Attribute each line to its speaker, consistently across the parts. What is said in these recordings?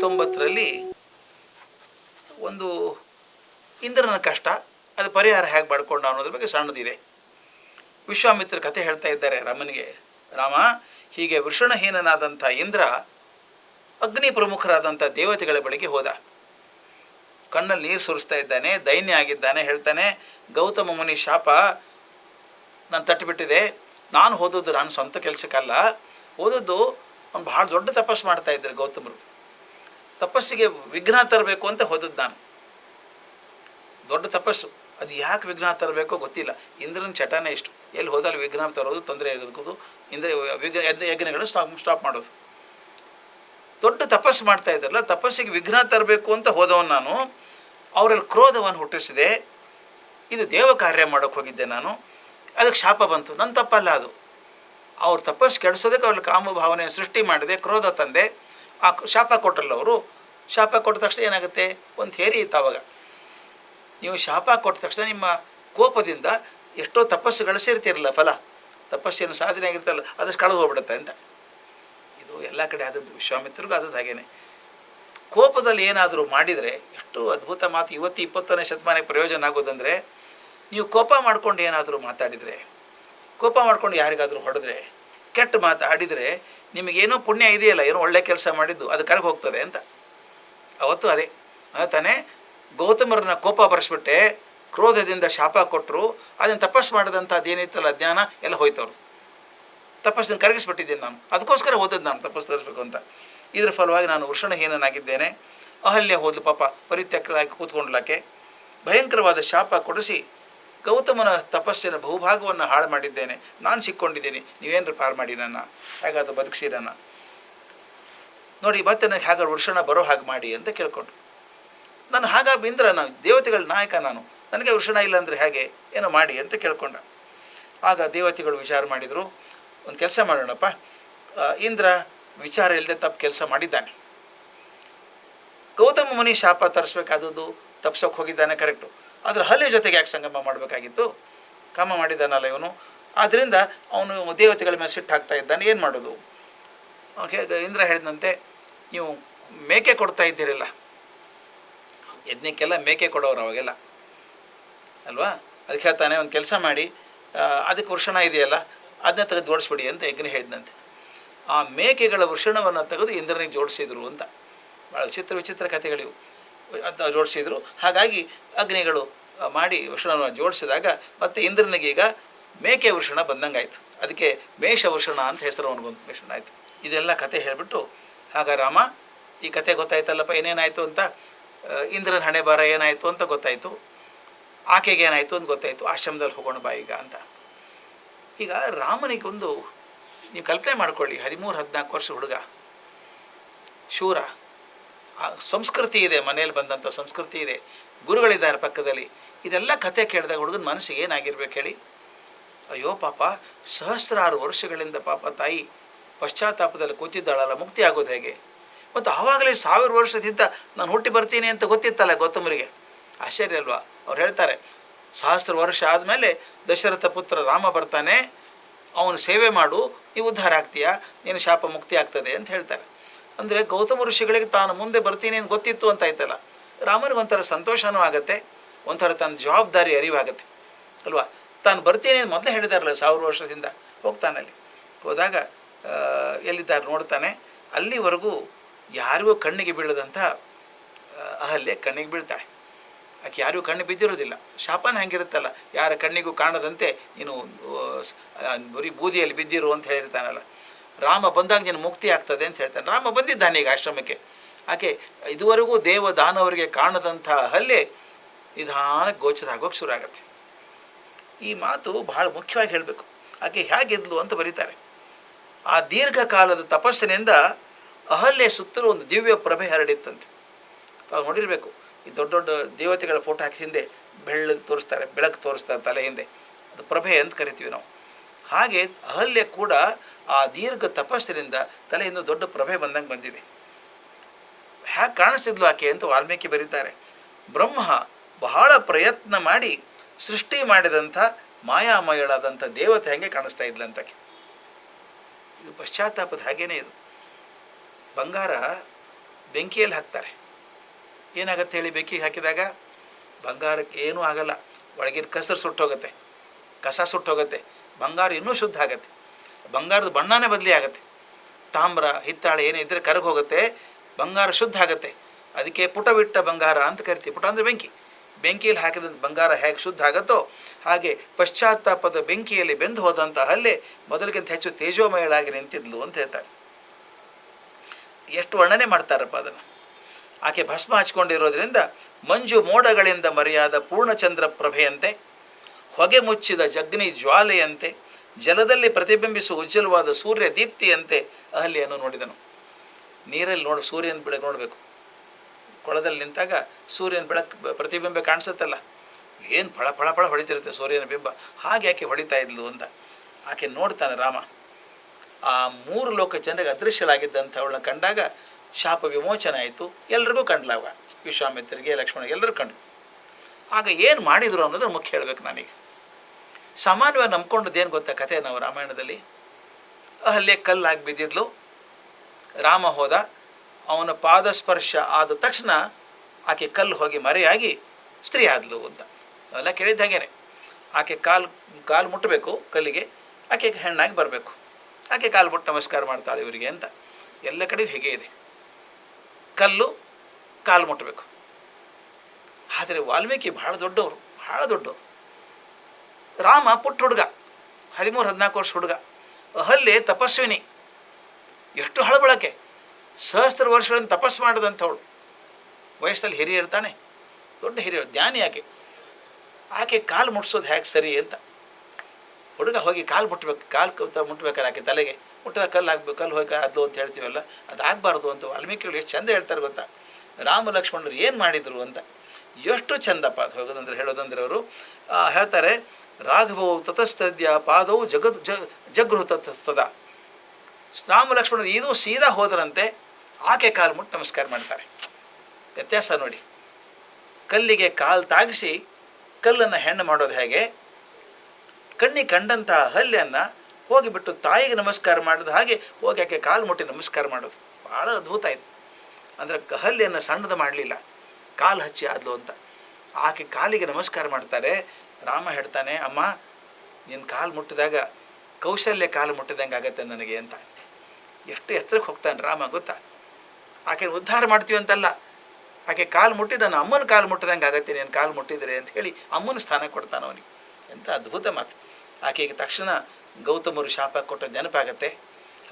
Speaker 1: ಇಪ್ಪತ್ತೊಂಬತ್ತರಲ್ಲಿ ಒಂದು ಇಂದ್ರನ ಕಷ್ಟ, ಅದು ಪರಿಹಾರ ಹೇಗೆ ಮಾಡ್ಕೊಂಡ ಅನ್ನೋದ್ರ ಬಗ್ಗೆ ಸಣ್ಣದಿದೆ. ವಿಶ್ವಾಮಿತ್ರ ಕಥೆ ಹೇಳ್ತಾ ಇದ್ದಾರೆ ರಾಮನಿಗೆ, ರಾಮ, ಹೀಗೆ ವೃಷಣಹೀನನಾದಂಥ ಇಂದ್ರ ಅಗ್ನಿ ಪ್ರಮುಖರಾದಂಥ ದೇವತೆಗಳ ಬಳಿಗೆ ಹೋದ. ಕಣ್ಣಲ್ಲಿ ನೀರು ಸುರಿಸ್ತಾ ಇದ್ದಾನೆ, ದೈನ್ಯ ಆಗಿದ್ದಾನೆ, ಹೇಳ್ತಾನೆ, ಗೌತಮ ಮುನಿ ಶಾಪ ನಾನು ತಟ್ಟಿಬಿಟ್ಟಿದೆ, ನಾನು ಓದೋದು ನಾನು ಸ್ವಂತ ಕೆಲಸಕ್ಕಲ್ಲ, ಓದೋದು ಅವ್ನು ಭಾಳ ದೊಡ್ಡ ತಪಸ್ಸು ಮಾಡ್ತಾ ಇದ್ದಾರೆ ಗೌತಮರು. ತಪಸ್ಸಿಗೆ ವಿಘ್ನ ತರಬೇಕು ಅಂತ ಹೋದದ್ದು ನಾನು. ದೊಡ್ಡ ತಪಸ್ಸು. ಅದು ಯಾಕೆ ವಿಘ್ನ ತರಬೇಕೋ ಗೊತ್ತಿಲ್ಲ. ಇಂದ್ರನ ಚಟನೇ ಇಷ್ಟು. ಎಲ್ಲಿ ಹೋದಲ್ಲಿ ವಿಘ್ನ ತರೋದು ತೊಂದರೆ ಆಗೋದು ಇಂದ್ರ ವಿಘ್ನ ಯಜ್ಞ ಯಜ್ಞಗಳು ಸ್ಟಾಪ್ ಸ್ಟಾಪ್ ಮಾಡೋದು. ದೊಡ್ಡ ತಪಸ್ಸು ಮಾಡ್ತಾ ಇದ್ದಾರಲ್ಲ, ತಪಸ್ಸಿಗೆ ವಿಘ್ನ ತರಬೇಕು ಅಂತ ಹೋದವನು ನಾನು. ಅವರಲ್ಲಿ ಕ್ರೋಧವನ್ನು ಹುಟ್ಟಿಸಿದೆ. ಇದು ದೇವ ಕಾರ್ಯ ಮಾಡೋಕ್ಕೆ ಹೋಗಿದ್ದೆ ನಾನು. ಅದಕ್ಕೆ ಶಾಪ ಬಂತು. ನನ್ನ ತಪ್ಪಲ್ಲ ಅದು. ಅವ್ರ ತಪಸ್ಸು ಕೆಡಿಸೋದಕ್ಕೆ ಅವ್ರಲ್ಲಿ ಕಾಮ ಭಾವನೆ ಸೃಷ್ಟಿ ಮಾಡಿದೆ, ಕ್ರೋಧ ತಂದೆ. ಆ ಶಾಪ ಕೊಟ್ಟಲ್ಲ ಅವರು, ಶಾಪ ಕೊಟ್ಟ ತಕ್ಷಣ ಏನಾಗುತ್ತೆ? ಒಂದು ಥೇರಿ ಇತ್ತು ಅವಾಗ. ನೀವು ಶಾಪ ಕೊಟ್ಟ ತಕ್ಷಣ ನಿಮ್ಮ ಕೋಪದಿಂದ ಎಷ್ಟೋ ತಪಸ್ಸು ಗಳಿಸಿರ್ತಿರಲ್ಲ ಫಲ. ತಪಸ್ಸಿನ ಸಾಧನೆ ಆಗಿರ್ತಲ್ಲ, ಅದಷ್ಟು ಕಳೆದು ಹೋಗ್ಬಿಡುತ್ತೆ ಅಂತ. ಇದು ಎಲ್ಲ ಕಡೆ ಆದದ್ದು ವಿಶ್ವಾಮಿತ್ರರಿಗೂ ಆದದ್ದು ಹಾಗೇನೆ. ಕೋಪದಲ್ಲಿ ಏನಾದರೂ ಮಾಡಿದರೆ, ಎಷ್ಟು ಅದ್ಭುತ ಮಾತು, ಇವತ್ತು ಇಪ್ಪತ್ತನೇ ಶತಮಾನಕ್ಕೆ ಪ್ರಯೋಜನ ಆಗೋದಂದರೆ, ನೀವು ಕೋಪ ಮಾಡ್ಕೊಂಡು ಏನಾದರೂ ಮಾತಾಡಿದರೆ, ಕೋಪ ಮಾಡ್ಕೊಂಡು ಯಾರಿಗಾದರೂ ಹೊಡೆದ್ರೆ, ಕೆಟ್ಟ ಮಾತು ಆಡಿದರೆ ನಿಮಗೇನೋ ಪುಣ್ಯ ಇದೆಯಲ್ಲ, ಏನೋ ಒಳ್ಳೆ ಕೆಲಸ ಮಾಡಿದ್ದು, ಅದು ಕರಗಿ ಹೋಗ್ತದೆ ಅಂತ. ಅವತ್ತು ಅದೇ. ತಾನೇ ಗೌತಮರನ್ನ ಕೋಪ ಬರೆಸ್ಬಿಟ್ಟೆ, ಕ್ರೋಧದಿಂದ ಶಾಪ ಕೊಟ್ಟರು ಅದನ್ನು ತಪಸ್ಸು ಮಾಡಿದಂಥ ಅದೇನಿತ್ತಲ್ಲ, ಜ್ಞಾನ ಎಲ್ಲ ಹೋಯ್ತವ್ರು ತಪಸ್ಸಿನ ಕರಗಿಸ್ಬಿಟ್ಟಿದ್ದೀನಿ ನಾನು. ಅದಕ್ಕೋಸ್ಕರ ಓದದ್ದು ನಾನು, ತಪಸ್ಸು ತರಿಸ್ಬೇಕು ಅಂತ. ಇದರ ಫಲವಾಗಿ ನಾನು ವೃಷಣಹೀನನಾಗಿದ್ದೇನೆ ಅಹಲ್ಯ ಹೋದ್ಲು ಪಾಪ, ಪರಿತ್ಯಕ್ತಳಾಗಿ ಕೂತ್ಕೊಂಡ್ಲಾಕೆ ಭಯಂಕರವಾದ ಶಾಪ ಕೊಡಿಸಿ ಗೌತಮನ ತಪಸ್ಸಿನ ಬಹುಭಾಗವನ್ನು ಹಾಳು ಮಾಡಿದ್ದೇನೆ. ನಾನು ಸಿಕ್ಕೊಂಡಿದ್ದೀನಿ. ನೀವೇನ್ರ ಪಾರು ಮಾಡಿ ನನ್ನ. ಹೇಗಾದ ಬದುಕಿಸಿ ನನ್ನ. ನೋಡಿ ಮತ್ತೆ ನನಗೆ ಹಾಗಾದ್ರೆ ವೃಷಣ ಬರೋ ಹಾಗೆ ಮಾಡಿ ಅಂತ ಕೇಳ್ಕೊಂಡು ನಾನು ಹಾಗಾಗಿ ಇಂದ್ರ ನಾನು, ದೇವತೆಗಳ ನಾಯಕ ನಾನು. ನನಗೆ ವೃಷಣ ಇಲ್ಲ ಅಂದರೆ ಹೇಗೆ? ಏನೋ ಮಾಡಿ ಅಂತ ಕೇಳ್ಕೊಂಡ. ಆಗ ದೇವತೆಗಳು ವಿಚಾರ ಮಾಡಿದರು. ಒಂದು ಕೆಲಸ ಮಾಡೋಣಪ್ಪ. ಇಂದ್ರ ವಿಚಾರ ಇಲ್ಲದೆ ತಪ್ಪು ಕೆಲಸ ಮಾಡಿದ್ದಾನೆ. ಗೌತಮ ಮುನಿ ಶಾಪ ತರಿಸ್ಬೇಕಾದದ್ದು ತಪ್ಸೋಕೆ ಹೋಗಿದ್ದಾನೆ, ಕರೆಕ್ಟು. ಆದರೆ ಹಲ್ಲಿ ಜೊತೆಗೆ ಯಾಕೆ ಸಂಗಮ ಮಾಡಬೇಕಾಗಿತ್ತು? ಕಾಮ ಮಾಡಿದ್ದಾನಲ್ಲ ಇವನು. ಆದ್ದರಿಂದ ಅವನು ದೇವತೆಗಳ ಮೇಲೆ ಸಿಟ್ಟು ಹಾಕ್ತಾ ಇದ್ದಾನೆ. ಏನು ಮಾಡೋದು? ಇಂದ್ರ ಹೇಳಿದಂತೆ, ನೀವು ಮೇಕೆ ಕೊಡ್ತಾ ಇದ್ದೀರಲ್ಲ. ಯಜ್ಞಕ್ಕೆಲ್ಲ ಮೇಕೆ ಕೊಡೋರು ಅವಾಗೆಲ್ಲ. ಅಲ್ವಾ? ಅದಕ್ಕೆ ಹೇಳ್ತಾನೆ, ಒಂದು ಕೆಲಸ ಮಾಡಿ ಅದಕ್ಕೆ ವೃಷಣ ಇದೆಯಲ್ಲ, ಅದನ್ನ ತೆಗೆದು ಜೋಡಿಸ್ಬಿಡಿ ಅಂತ ಯಜ್ಞ ಹೇಳಿದಂತೆ. ಆ ಮೇಕೆಗಳ ವೃಷಣವನ್ನು ತೆಗೆದು ಇಂದ್ರನಿಗೆ ಜೋಡಿಸಿದ್ರು ಅಂತ. ಭಾಳ ವಿಚಿತ್ರ ವಿಚಿತ್ರ ಕಥೆಗಳಿವು. ಅಂತ ಜೋಡಿಸಿದ್ರು. ಹಾಗಾಗಿ ಅಗ್ನಿಗಳು ಮಾಡಿ ವೃಷಣವನ್ನು ಜೋಡಿಸಿದಾಗ ಮತ್ತೆ ಇಂದ್ರನಿಗೆ ಈಗ ಮೇಕೆ ವೃಷಣ ಬಂದಂಗಾಯಿತು. ಅದಕ್ಕೆ ಮೇಷ ವೃಷಣ ಅಂತ ಹೆಸರು ಅವನಿಗೆ ಬಂತು ವೃಷಣ ಆಯಿತು. ಇದೆಲ್ಲ ಕತೆ ಹೇಳಿಬಿಟ್ಟು, ಆಗ ರಾಮ, ಈ ಕತೆ ಗೊತ್ತಾಯ್ತಲ್ಲಪ್ಪ, ಏನೇನಾಯಿತು ಅಂತ ಇಂದ್ರನ ಹಣೆ ಬಾರ ಏನಾಯಿತು ಅಂತ ಗೊತ್ತಾಯಿತು. ಆಕೆಗೆ ಏನಾಯಿತು ಅಂತ ಗೊತ್ತಾಯಿತು. ಆಶ್ರಮದಲ್ಲಿ ಹೋಗೋಣ ಬಾ ಈಗ ಅಂತ. ಈಗ ರಾಮನಿಗೊಂದು, ನೀವು ಕಲ್ಪನೆ ಮಾಡ್ಕೊಳ್ಳಿ, ಹದಿಮೂರು, ಹದಿನಾಲ್ಕು ವರ್ಷ ಹುಡುಗ. ಶೂರ. ಸಂಸ್ಕೃತಿ ಇದೆ, ಮನೆಯಲ್ಲಿ ಬಂದಂಥ ಸಂಸ್ಕೃತಿ ಇದೆ. ಗುರುಗಳಿದ್ದಾರೆ ಪಕ್ಕದಲ್ಲಿ. ಇದೆಲ್ಲ ಕತೆ ಕೇಳಿದಾಗ ಹುಡುಗನ ಮನಸ್ಸಿಗೆ ಏನಾಗಿರ್ಬೇಕು ಹೇಳಿ? ಅಯ್ಯೋ ಪಾಪ, ಸಹಸ್ರಾರು ವರ್ಷಗಳಿಂದ ಪಾಪ ತಾಯಿ ಪಶ್ಚಾತ್ತಾಪದಲ್ಲಿ ಕೂತಿದ್ದಾಳಲ್ಲ, ಮುಕ್ತಿ ಆಗೋದು ಹೇಗೆ? ಮತ್ತು ಆವಾಗಲೇ ಸಾವಿರ ವರ್ಷದಿಂದ ನಾನು ಹುಟ್ಟಿ ಬರ್ತೀನಿ ಅಂತ ಗೊತ್ತಿತ್ತಲ್ಲ ಗೌತಮರಿಗೆ? ಆಶ್ಚರ್ಯ ಅಲ್ವಾ? ಅವ್ರು ಹೇಳ್ತಾರೆ ಸಹಸ್ರ ವರ್ಷ ಆದಮೇಲೆ ದಶರಥ ಪುತ್ರ ರಾಮ ಬರ್ತಾನೆ, ಅವನು ಸೇವೆ ಮಾಡು ನೀವು ಉದ್ಧಾರ ಆಗ್ತೀಯಾ? ನೀನು ಶಾಪ ಮುಕ್ತಿ ಆಗ್ತದೆ ಅಂತ ಹೇಳ್ತಾರೆ. ಅಂದರೆ ಗೌತಮ ಋಷಿಗಳಿಗೆ ತಾನು ಮುಂದೆ ಬರ್ತೀನಿ ಅಂತ ಗೊತ್ತಿತ್ತು ಅಂತ ಆಯ್ತಲ್ಲ. ರಾಮನಿಗೆ ಒಂಥರ ಸಂತೋಷನೂ ಆಗುತ್ತೆ, ಒಂಥರ ತನ್ನ ಜವಾಬ್ದಾರಿ ಅರಿವಾಗುತ್ತೆ. ಅಲ್ವಾ? ತಾನು ಬರ್ತೀನಿ ಅಂತ ಮೊದಲೇ ಹೇಳಿದಾರಲ್ಲ ಸಾವಿರ ವರ್ಷದಿಂದ, ಹೋಗ್ತಾನೆ ಅಲ್ಲಿ. ಹೋದಾಗ ಎಲ್ಲಿದ್ದಾರೆ ನೋಡ್ತಾನೆ. ಅಲ್ಲಿವರೆಗೂ ಯಾರಿಗೂ ಕಣ್ಣಿಗೆ ಬೀಳದಂಥ ಅಹಲ್ಯ ಕಣ್ಣಿಗೆ ಬೀಳ್ತಾಳೆ. ಆಕೆ ಯಾರಿಗೂ ಕಣ್ಣು ಬಿದ್ದಿರೋದಿಲ್ಲ. ಶಾಪನ ಹೆಂಗಿರುತ್ತಲ್ಲ. ಯಾರ ಕಣ್ಣಿಗೂ ಕಾಣದಂತೆ ನೀನು ಬರೀ ಬೂದಿಯಲ್ಲಿ ಬಿದ್ದಿರು ಅಂತ ಹೇಳಿರ್ತಾನಲ್ಲ. ರಾಮ ಬಂದಾಗ ನೀನು ಮುಕ್ತಿ ಆಗ್ತದೆ ಅಂತ ಹೇಳ್ತಾನೆ. ರಾಮ ಬಂದಿದ್ದಾನೆ ಈಗ ಆಶ್ರಮಕ್ಕೆ. ಆಕೆ ಇದುವರೆಗೂ ದೇವ ದಾನವರಿಗೆ ಕಾಣದಂಥ ಹಲ್ಲೆ ನಿಧಾನ ಗೋಚರ ಆಗೋಕೆ ಶುರು ಆಗತ್ತೆ. ಈ ಮಾತು ಬಹಳ ಮುಖ್ಯವಾಗಿ ಹೇಳಬೇಕು. ಆಕೆ ಹೇಗಿದ್ಲು ಅಂತ ಬರೀತಾರೆ. ಆ ದೀರ್ಘಕಾಲದ ತಪಸ್ಸಿನಿಂದ ಅಹಲ್ಯ ಸುತ್ತಲೂ ಒಂದು ದಿವ್ಯ ಪ್ರಭೆ ಹರಡಿತ್ತಂತೆ. ತಾವು ನೋಡಿರಬೇಕು, ಈ ದೊಡ್ಡ ದೊಡ್ಡ ದೇವತೆಗಳ ಫೋಟೋ ಹಾಕಿ ಹಿಂದೆ ಬೆಳ್ಳಗೆ ತೋರಿಸ್ತಾರೆ, ಬೆಳಕು ತೋರಿಸ್ತಾರೆ ತಲೆ ಹಿಂದೆ. ಅದು ಪ್ರಭೆ ಅಂತ ಕರಿತೀವಿ ನಾವು. ಹಾಗೆ ಅಹಲ್ಯ ಕೂಡ ಆ ದೀರ್ಘ ತಪಸ್ಸಿನಿಂದ ತಲೆಯಿಂದ ದೊಡ್ಡ ಪ್ರಭೆ ಬಂದಂಗೆ ಬಂದಿದೆ. ಹ್ಯಾಕ್ ಕಾಣಿಸಿದ್ಲು ಆಕೆ ಅಂತ ವಾಲ್ಮೀಕಿ ಬರೀತಾರೆ. ಬ್ರಹ್ಮ ಬಹಳ ಪ್ರಯತ್ನ ಮಾಡಿ ಸೃಷ್ಟಿ ಮಾಡಿದಂಥ ಮಾಯಾಮಯಳಾದಂಥ ದೇವತೆ ಹೆಂಗೆ ಕಾಣಿಸ್ತಾ ಇದ್ಲಂತ ಇದು ಪಶ್ಚಾತ್ತಾಪದ ಹಾಗೇನೇ ಇದು. ಬಂಗಾರ ಬೆಂಕಿಯಲ್ಲಿ ಹಾಕ್ತಾರೆ. ಏನಾಗತ್ತೆ ಹೇಳಿ ಬೆಂಕಿಗೆ ಹಾಕಿದಾಗ? ಬಂಗಾರಕ್ಕೆ ಏನೂ ಆಗಲ್ಲ. ಒಳಗಿನ ಕಸರು ಸುಟ್ಟೋಗುತ್ತೆ. ಕಸ ಸುಟ್ಟೋಗುತ್ತೆ. ಬಂಗಾರ ಇನ್ನೂ ಶುದ್ಧ ಆಗುತ್ತೆ. ಬಂಗಾರದ ಬಣ್ಣನೇ ಬದಲಿ ಆಗತ್ತೆ. ತಾಮ್ರ, ಹಿತ್ತಾಳೆ ಏನೇ ಇದ್ದರೆ ಕರಗಿ ಹೋಗುತ್ತೆ, ಬಂಗಾರ ಶುದ್ಧ ಆಗುತ್ತೆ. ಅದಕ್ಕೆ ಪುಟವಿಟ್ಟ ಬಂಗಾರ ಅಂತ ಕರಿತೀವಿ. ಪುಟ ಅಂದರೆ ಬೆಂಕಿ. ಬೆಂಕಿಯಲ್ಲಿ ಹಾಕಿದಂಥ ಬಂಗಾರ ಹೇಗೆ ಶುದ್ಧ ಆಗುತ್ತೋ ಹಾಗೆ ಪಶ್ಚಾತ್ತಾಪದ ಬೆಂಕಿಯಲ್ಲಿ ಬೆಂದು ಹೋದಂಥ ಹಲ್ಲೆ ಮೊದಲಿಗಿಂತ ಹೆಚ್ಚು ತೇಜೋಮಯಳಾಗಿ ನಿಂತಿದ್ಲು ಅಂತ ಹೇಳ್ತಾರೆ. ಎಷ್ಟು ವರ್ಣನೆ ಮಾಡ್ತಾರಪ್ಪ ಅದನ್ನು. ಆಕೆ ಭಸ್ಮ ಹಚ್ಕೊಂಡಿರೋದ್ರಿಂದ ಮಂಜು ಮೋಡಗಳಿಂದ ಮರೆಯಾದ ಪೂರ್ಣಚಂದ್ರ ಪ್ರಭೆಯಂತೆ ಹೊಗೆ ಮುಚ್ಚಿದ ಜಗ್ನಿ ಜ್ವಾಲೆಯಂತೆ, ಜಲದಲ್ಲಿ ಪ್ರತಿಬಿಂಬಿಸುವ ಉಜ್ವಲವಾದ ಸೂರ್ಯ ದೀಪ್ತಿಯಂತೆ ಅಹಲ್ಯನ್ನು ನೋಡಿದನು. ನೀರಲ್ಲಿ ನೋಡಿ, ಸೂರ್ಯನ ಬೆಳಕು ನೋಡಬೇಕು. ಕೊಳದಲ್ಲಿ ನಿಂತಾಗ ಸೂರ್ಯನ ಬೆಳಕು ಪ್ರತಿಬಿಂಬ ಕಾಣಿಸುತ್ತಲ್ಲ. ಏನು ಫಳ ಫಳ ಫಳ ಹೊಳಿತಿರುತ್ತೆ ಸೂರ್ಯನ ಬಿಂಬ. ಹಾಗೆ ಆಕೆ ಹೊಳಿತಾ ಇದ್ಲು ಅಂತ. ಆಕೆ ನೋಡ್ತಾನೆ ರಾಮ. ಆ ಮೂರು ಲೋಕ ಜನರಿಗೆ ಅದೃಶ್ಯಲಾಗಿದ್ದಂಥವಳನ್ನ ಕಂಡಾಗ ಶಾಪ ವಿಮೋಚನೆ ಆಯಿತು. ಎಲ್ರಿಗೂ ಕಂಡ್ಲಾಗ ವಿಶ್ವಾಮಿತ್ರಿಗೆ ಲಕ್ಷ್ಮಣ ಎಲ್ಲರೂ ಕಂಡು ಆಗ ಏನು ಮಾಡಿದರು ಅನ್ನೋದು ಮುಖ್ಯ ಹೇಳಬೇಕು ನಾನೀಗ. ಸಾಮಾನ್ಯವಾಗಿ ನಂಬ್ಕೊಂಡದ್ದು ಏನು ಗೊತ್ತಾ ಕಥೆ ನಾವು ರಾಮಾಯಣದಲ್ಲಿ? ಅಲ್ಲೇ ಕಲ್ಲಾಗಿ ಬಿದ್ದಿದ್ಲು. ರಾಮ ಹೋದ. ಅವನ ಪಾದಸ್ಪರ್ಶ ಆದ ತಕ್ಷಣ ಆಕೆ ಕಲ್ಲು ಹೋಗಿ ಮರೆಯಾಗಿ ಸ್ತ್ರೀ ಆದ್ಲು ಅಂತ. ಅವೆಲ್ಲ ಕೇಳಿದ ಹಾಗೇನೆ. ಆಕೆ ಕಾಲು ಕಾಲು ಮುಟ್ಟಬೇಕು ಕಲ್ಲಿಗೆ, ಆಕೆ ಹೆಣ್ಣಾಗಿ ಬರಬೇಕು. ಆಕೆ ಕಾಲು ಮುಟ್ಟು ನಮಸ್ಕಾರ ಮಾಡ್ತಾಳೆ ಇವರಿಗೆ ಅಂತ. ಎಲ್ಲ ಕಡೆಯೂ ಹೇಗೆ ಇದೆ. ಕಲ್ಲು, ಕಾಲು ಮುಟ್ಟಬೇಕು ಆದರೆ ವಾಲ್ಮೀಕಿ ಬಹಳ ದೊಡ್ಡವರು ಬಹಳ ದೊಡ್ಡವರು. ರಾಮ ಪುಟ್ಟ ಹುಡುಗ, ಹದಿಮೂರು, ಹದಿನಾಲ್ಕು ವರ್ಷ ಹುಡುಗ, ಅಹಲ್ಯೆ ತಪಸ್ವಿನಿ, ಎಷ್ಟು ಹಳಬಳಕೆ, ಸಹಸ್ರ ವರ್ಷಗಳನ್ನು ತಪಸ್ಸು ಮಾಡಿದಂಥವಳು. ವಯಸ್ಸಲ್ಲಿ ಹಿರಿಯ ಇರ್ತಾನೆ, ದೊಡ್ಡ ಹಿರಿಯರು ಧ್ಯಾನಿ ಆಕೆ. ಆಕೆ ಕಾಲು ಮುಟ್ಸೋದು ಹೇಗೆ ಸರಿ ಅಂತ. ಹುಡುಗ ಹೋಗಿ ಕಾಲು ಮುಟ್ಬೇಕು, ಕಾಲು ಮುಟ್ಬೇಕಾದ್ರೆ ಆಕೆ ತಲೆಗೆ, ಮುಟ್ಟದ ಕಲ್ಲು ಹಾಕ್ಬೇಕು, ಕಲ್ಲು ಹೋಗಿ ಅದು ಅಂತ ಹೇಳ್ತೀವಲ್ಲ ಅದು ಆಗಬಾರ್ದು ಅಂತ ವಾಲ್ಮೀಕಿಗಳು ಎಷ್ಟು ಚಂದ ಹೇಳ್ತಾರೆ ಗೊತ್ತಾ? ರಾಮ ಲಕ್ಷ್ಮಣರು ಏನು ಮಾಡಿದರು ಅಂತ. ಎಷ್ಟು ಚಂದಪ್ಪ ಅದು ಹೋಗೋದಂದ್ರೆ, ಹೇಳೋದಂದ್ರೆ ಅವರು ಹೇಳ್ತಾರೆ ರಾಘವವು ತತಸ್ತದ್ಯ, ಪಾದವು ಜಗದ್ ಜ ಜಗೃಹ ತತಸ್ತದ. ರಾಮ ಲಕ್ಷ್ಮಣ ಇದು ಸೀದಾ ಹೋದರಂತೆ, ಆಕೆ ಕಾಲು ಮುಟ್ಟು ನಮಸ್ಕಾರ ಮಾಡ್ತಾರೆ. ವ್ಯತ್ಯಾಸ ನೋಡಿ. ಕಲ್ಲಿಗೆ ಕಾಲು ತಾಗಿಸಿ ಕಲ್ಲನ್ನು ಹೆಣ್ಣು ಮಾಡೋದು ಹೇಗೆ? ಕಣ್ಣಿ ಕಂಡಂತಹ ಹಲ್ಲಿಯನ್ನು ಹೋಗಿಬಿಟ್ಟು ತಾಯಿಗೆ ನಮಸ್ಕಾರ ಮಾಡಿದ ಹಾಗೆ ಹೋಗಿ ಆಕೆ ಕಾಲು ಮುಟ್ಟಿ ನಮಸ್ಕಾರ ಮಾಡೋದು. ಭಾಳ ಅದ್ಭುತ ಇದು ಅಂದರೆ ಹಲ್ಲಿಯನ್ನು ಸಣ್ಣದು ಮಾಡಲಿಲ್ಲ. ಕಾಲು ಹಚ್ಚಿ ಆದ್ಲು ಅಂತ. ಆಕೆ ಕಾಲಿಗೆ ನಮಸ್ಕಾರ ಮಾಡ್ತಾರೆ ರಾಮ ಹೇಳ್ತಾನೆ, ಅಮ್ಮ ನಿನ್ನ ಕಾಲು ಮುಟ್ಟಿದಾಗ ಕೌಶಲ್ಯ ಕಾಲು ಮುಟ್ಟಿದಂಗೆ ಆಗತ್ತೆ ನನಗೆ ಅಂತ. ಎಷ್ಟು ಎತ್ತರಕ್ಕೆ ಹೋಗ್ತಾನೆ ರಾಮ ಗೊತ್ತಾ? ಆಕೆ ಉದ್ಧಾರ ಮಾಡ್ತೀವಿ ಅಂತಲ್ಲ. ಆಕೆ ಕಾಲು ಮುಟ್ಟಿದ ನಾನು ಅಮ್ಮನ ಕಾಲು ಮುಟ್ಟಿದಂಗೆ ಆಗತ್ತೆ, ನೀನು ಕಾಲು ಮುಟ್ಟಿದರೆ ಅಂತ ಹೇಳಿ ಅಮ್ಮನ ಸ್ಥಾನ ಕೊಡ್ತಾನೆ ಅವನಿಗೆ. ಎಂಥ ಅದ್ಭುತ ಮಾತು. ಆಕೆಗೆ ತಕ್ಷಣ ಗೌತಮರು ಶಾಪ ಕೊಟ್ಟ ನೆನಪಾಗತ್ತೆ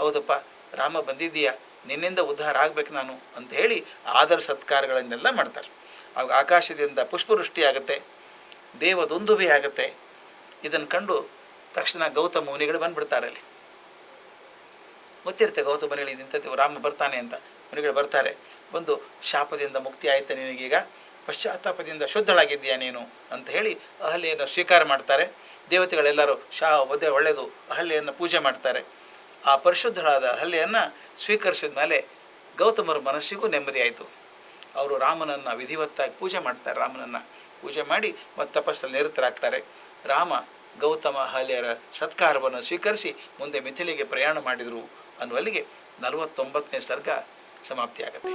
Speaker 1: ಹೌದಪ್ಪ, ರಾಮ ಬಂದಿದ್ದೀಯಾ? ನಿನ್ನಿಂದ ಉದ್ಧಾರ ಆಗ್ಬೇಕು ನಾನು ಅಂತ ಹೇಳಿ ಆದರ ಸತ್ಕಾರಗಳನ್ನೆಲ್ಲ ಮಾಡ್ತಾರೆ. ಆಗ ಆಕಾಶದಿಂದ ಪುಷ್ಪವೃಷ್ಟಿ ಆಗುತ್ತೆ. ದೇವದೊಂದುಬಿ ಆಗುತ್ತೆ. ಇದನ್ನು ಕಂಡು ತಕ್ಷಣ ಗೌತಮ ಮುನಿಗಳು ಬಂದ್ಬಿಡ್ತಾರೆ ಅಲ್ಲಿ. ಗೊತ್ತಿರುತ್ತೆ ಗೌತಮ ಮುನಿಗಳು ರಾಮ ಬರ್ತಾನೆ ಅಂತ. ಮುನಿಗಳು ಬರ್ತಾರೆ. ಬಂದು ಶಾಪದಿಂದ ಮುಕ್ತಿ ಆಯಿತು ನಿನಗೀಗ? ಪಶ್ಚಾತ್ತಾಪದಿಂದ ಶುದ್ಧಳಾಗಿದ್ದೀಯಾ ನೀನು? ಅಂತ ಹೇಳಿ ಅಹಲ್ಯೆಯನ್ನು ಸ್ವೀಕಾರ ಮಾಡ್ತಾರೆ. ದೇವತೆಗಳೆಲ್ಲರೂ ಶಾ ಒದೆ ಒಳ್ಳೆಯದು ಅಹಲ್ಯೆಯನ್ನು ಪೂಜೆ ಮಾಡ್ತಾರೆ. ಆ ಪರಿಶುದ್ಧಳಾದ ಅಹಲ್ಯೆಯನ್ನು ಸ್ವೀಕರಿಸಿದ ಮೇಲೆ ಗೌತಮರ ಮನಸ್ಸಿಗೂ ನೆಮ್ಮದಿ ಆಯಿತು. ಅವರು ರಾಮನನ್ನು ವಿಧಿವತ್ತಾಗಿ ಪೂಜೆ ಮಾಡ್ತಾರೆ, ರಾಮನನ್ನು. ಪೂಜೆ ಮಾಡಿ ಮತ್ತು ತಪಸ್ಸಲ್ಲಿ ನಿರತರಾಗ್ತಾರೆ. ರಾಮ ಗೌತಮ ಹಾಲ್ಯರ ಸತ್ಕಾರವನ್ನು ಸ್ವೀಕರಿಸಿ ಮುಂದೆ ಮಿಥಿಲಿಗೆ ಪ್ರಯಾಣ ಮಾಡಿದರು ಅನ್ನುವಲ್ಲಿಗೆ ನಲವತ್ತೊಂಬತ್ತನೇ ಸರ್ಗ ಸಮಾಪ್ತಿಯಾಗತ್ತೆ.